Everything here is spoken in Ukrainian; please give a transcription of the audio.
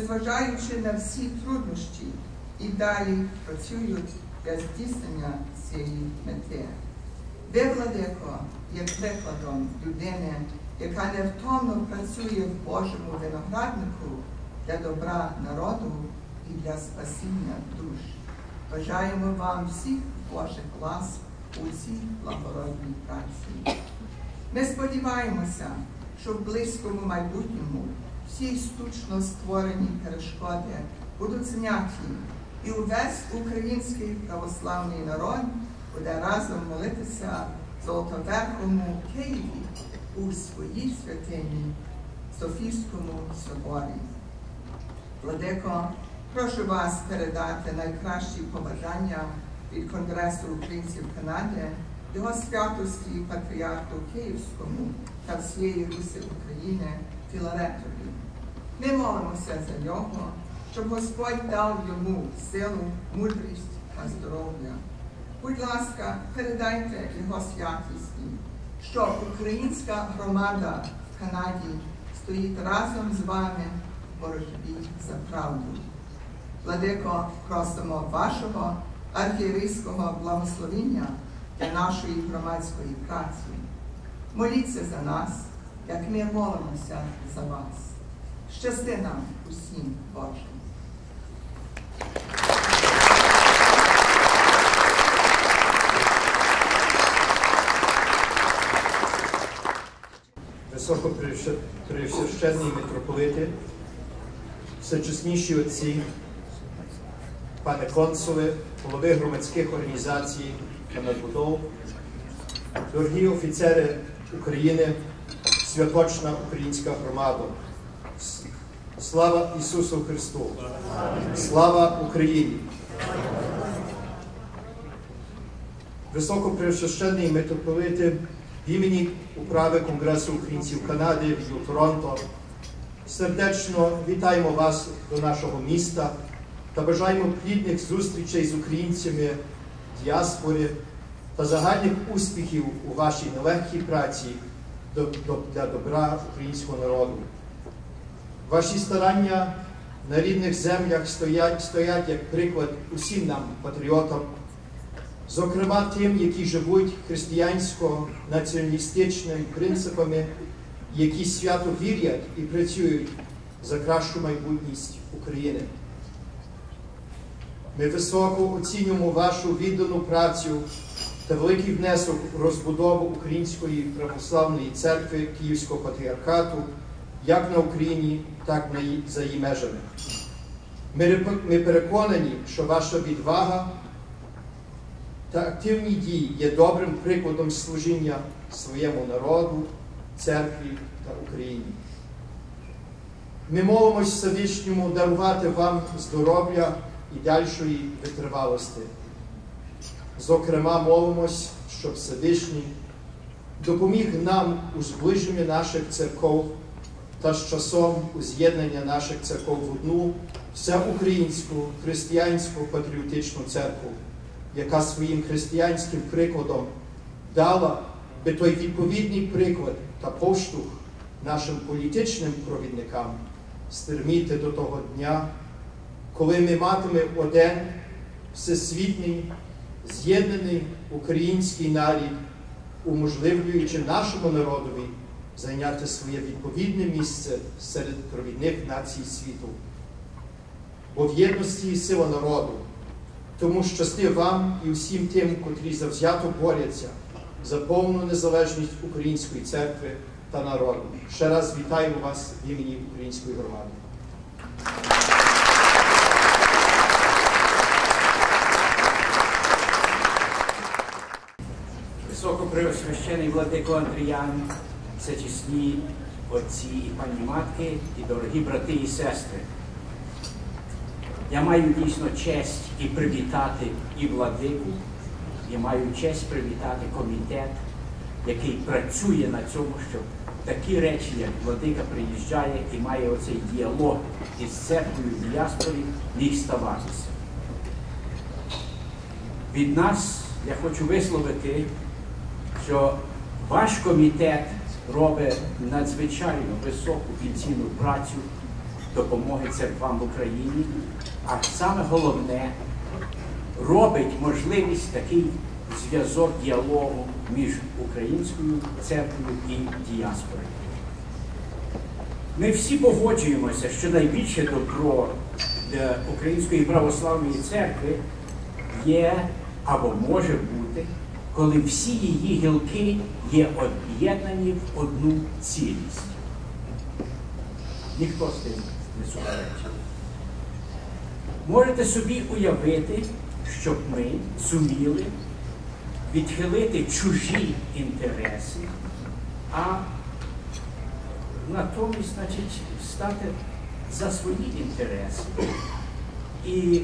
Незважаючи на всі труднощі, і далі працюють для здійснення цієї мети. Ви, владико, є прикладом людини, яка невтомно працює в Божому винограднику для добра народу і для спасіння душ. Бажаємо вам всіх Божих ласк у цій благородній праці. Ми сподіваємося, що в близькому майбутньому всі штучно створені перешкоди будуть зняті, і увесь український православний народ буде разом молитися Золотоверхому Києві у своїй святині Софійському соборі. Владико, прошу вас передати найкращі побажання від Конгресу українців Канади, його святості патріарху Київському та всієї Руси України Філаретові. Ми молимося за нього, щоб Господь дав йому силу, мудрість та здоров'я. Будь ласка, передайте його святості, що українська громада в Канаді стоїть разом з вами в боротьбі за правду. Владико, просимо вашого архієрейського благословення для нашої громадської праці. Моліться за нас, як ми молимося за вас. Щасти нам усім Божим. Високопресвященні митрополити, всечесніші отці, пане консули, голови громадських організацій та надбудов, дорогі офіцери України, святочна українська громада. Слава Ісусу Христу! Слава Україні! Високопресвященні митрополити імені управи Конгресу українців Канади відділ Торонто сердечно вітаємо вас до нашого міста та бажаємо плідних зустрічей з українцями діаспори та загальних успіхів у вашій нелегкій праці для добра українського народу. Ваші старання на рідних землях стоять, стоять як приклад усім нам, патріотам, зокрема тим, які живуть християнсько-націоналістичними принципами, які свято вірять і працюють за кращу майбутність України. Ми високо оцінюємо вашу віддану працю та великий внесок у розбудову Української православної церкви Київського патріархату як на Україні, так і за її межами. Ми переконані, що ваша відвага та активні дії є добрим прикладом служіння своєму народу, церкві та Україні. Ми молимось Всевишньому дарувати вам здоров'я і дальшої витривалості. Зокрема, молимось, щоб Всевишній допоміг нам у зближенні наших церков та з часом у з'єднання наших церков в одну всеукраїнську християнську патріотичну церкву, яка своїм християнським прикладом дала би той відповідний приклад та поштовх нашим політичним провідникам стриміти до того дня, коли ми матимемо один всесвітній, з'єднаний український нарід, уможливлюючи нашому народові зайняти своє відповідне місце серед провідних націй світу. Бо в єдності сила народу, тому щасти вам і усім тим, котрі завзято борються за повну незалежність Української церкви та народу. Ще раз вітаю вас в імені Української громади. Високопреосвящений владико Андріян, всечесні отці і пані матки, і дорогі брати і сестри. Я маю дійсно честь і привітати і владику, і маю честь привітати комітет, який працює на цьому, щоб такі речі, як владика приїжджає і має оцей діалог із церквою в діаспорі, міг ставатися. Від нас я хочу висловити, що ваш комітет робить надзвичайно високу і працю допомоги церквам в Україні, а саме головне робить можливість такий зв'язок діалогу між українською церквою і діаспорою. Ми всі погоджуємося, що найбільше добро для Української православної церкви є або може бути, коли всі її гілки є об'єднані в одну цілість. Ніхто з тим не суперечить. Можете собі уявити, щоб ми зуміли відхилити чужі інтереси, а натомість, значить, стати за свої інтереси і